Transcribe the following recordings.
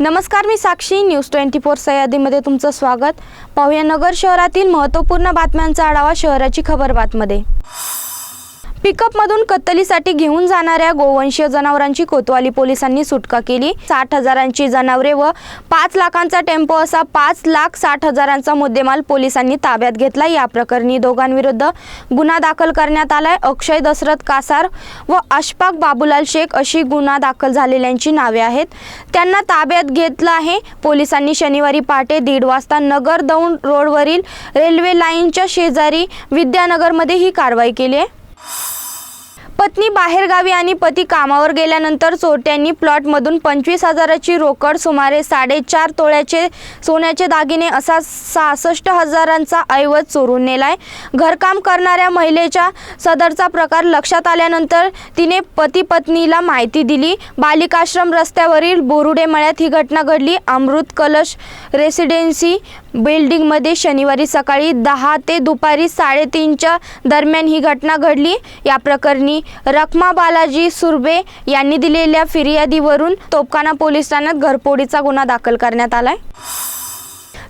नमस्कार मी Sakshi news twenty four सह्याद्रीमध्ये तुमचं स्वागत. पाहूया नगर शहरातील महत्त्वपूर्ण बातम्यांचा आढावा शहराची खबर बातमध्ये. पिकअपमधून कत्तलीसाठी घेऊन जाणाऱ्या गोवंशीय जनावरांची कोतवाली पोलिसांनी सुटका केली. साठ हजारांची जनावरे व पाच लाखांचा टेम्पो असा पाच लाख साठ हजारांचा मुद्देमाल पोलिसांनी ताब्यात घेतला. या प्रकरणी दोघांविरुद्ध गुन्हा दाखल करण्यात आलाय. अक्षय दशरथ कासार व अशफाक बाबूलाल शेख अशी गुन्हा दाखल झालेल्यांची नावे आहेत. त्यांना ताब्यात घेतलं आहे. पोलिसांनी शनिवारी पहाटे दीड वाजता नगर दौंड रोडवरील रेल्वे लाईनच्या शेजारी विद्यानगरमध्ये ही कारवाई केली आहे. you पत्नी बाहेरगावी आणि पती कामावर गेल्यानंतर चोरट्यांनी प्लॉटमधून पंचवीस हजाराची रोकड सुमारे साडेचार तोळ्याचे सोन्याचे दागिने असा सहासष्ट हजारांचा ऐवज चोरून नेलाय. घरकाम करणाऱ्या महिलेच्या सदरचा प्रकार लक्षात आल्यानंतर तिने पती पत्नीला माहिती दिली. बालिकाश्रम रस्त्यावरील बोरुडे मळ्यात ही घटना घडली. अमृत कलश रेसिडेन्सी बिल्डिंगमध्ये शनिवारी सकाळी दहा ते दुपारी साडेतीनच्या दरम्यान ही घटना घडली. या प्रकरणी रखमा बालाजी सुर्बे यांनी दिलेल्या फिर्यादीवरून तोपखाना पोलीस ठाण्यात घरपोडीचा गुन्हा दाखल करण्यात आलाय.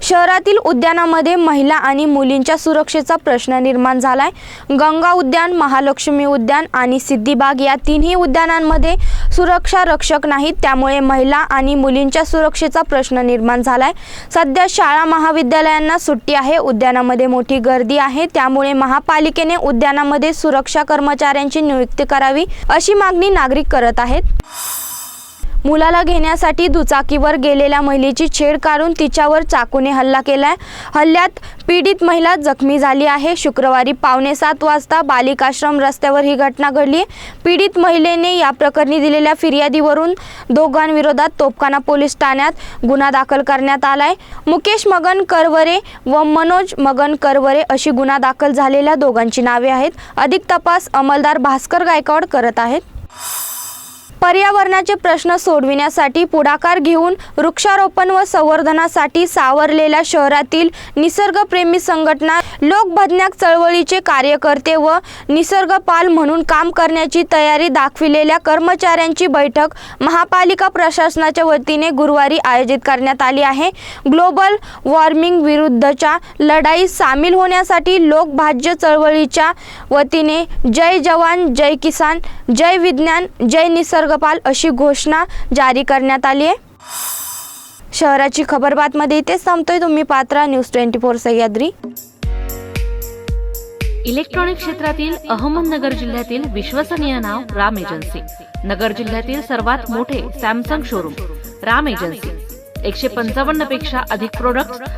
शहरातील उद्यानामध्ये महिला आणि मुलींच्या सुरक्षेचा प्रश्न निर्माण झालाय. गंगा उद्यान महालक्ष्मी उद्यान आणि सिद्धिबाग या तिन्ही उद्यानांमध्ये सुरक्षा रक्षक नाहीत. त्यामुळे महिला आणि मुलींच्या सुरक्षेचा प्रश्न निर्माण झालाय. सध्या शाळा महाविद्यालयांना सुट्टी आहे. उद्यानामध्ये मोठी गर्दी आहे. त्यामुळे महापालिकेने उद्यानामध्ये सुरक्षा कर्मचाऱ्यांची नियुक्ती करावी अशी मागणी नागरिक करत आहेत. मुलाला घेण्यासाठी दुचाकीवर गेलेल्या महिलेची छेड काढून तिच्यावर चाकूने हल्ला केलाय. हल्ल्यात पीडित महिला जखमी झाली आहे. शुक्रवारी पावणे सात वाजता बालिकाश्रम रस्त्यावर ही घटना घडली. पीडित महिलेने या प्रकरणी दिलेल्या फिर्यादीवरून दोघांविरोधात तोपखाना पोलीस ठाण्यात गुन्हा दाखल करण्यात आलाय. मुकेश मगन करवरे व मनोज मगन करवरे अशी गुन्हा दाखल झालेल्या दोघांची नावे आहेत. अधिक तपास अंमलदार भास्कर गायकवाड करत आहेत. पर्यावरणाचे प्रश्न सोडविण्यासाठी पुढाकार घेऊन वृक्षारोपण व संवर्धनासाठी सावरलेल्या शहरातील निसर्गप्रेमी संघटना लोकभजन्याक चळवळीचे कार्यकर्ते व निसर्गपाल म्हणून काम करण्याची तयारी दाखविलेल्या कर्मचाऱ्यांची बैठक महापालिका प्रशासनाच्या वतीने गुरुवारी आयोजित करण्यात आली आहे. ग्लोबल वॉर्मिंग विरुद्धच्या लढाईत सामील होण्यासाठी लोकभाज्य चळवळीच्या वतीने जय जवान जय किसान जय विज्ञान जय निसर्ग मार्गपाल अशी घोषणा जारी करण्यात आली आहे. शहराची खबर बातमध्ये इथे संपतोय. तुम्ही Patra news twenty four Sahyadri. Electronic क्षेत्रातील अहमदनगर जिल्ह्यातील विश्वसनीय नाव राम एजन्सी. नगर जिल्ह्यातील सर्वात मोठे सॅमसंग शोरूम राम एजन्सी. एकशे पंचावन्नपेक्षा अधिक प्रोडक्ट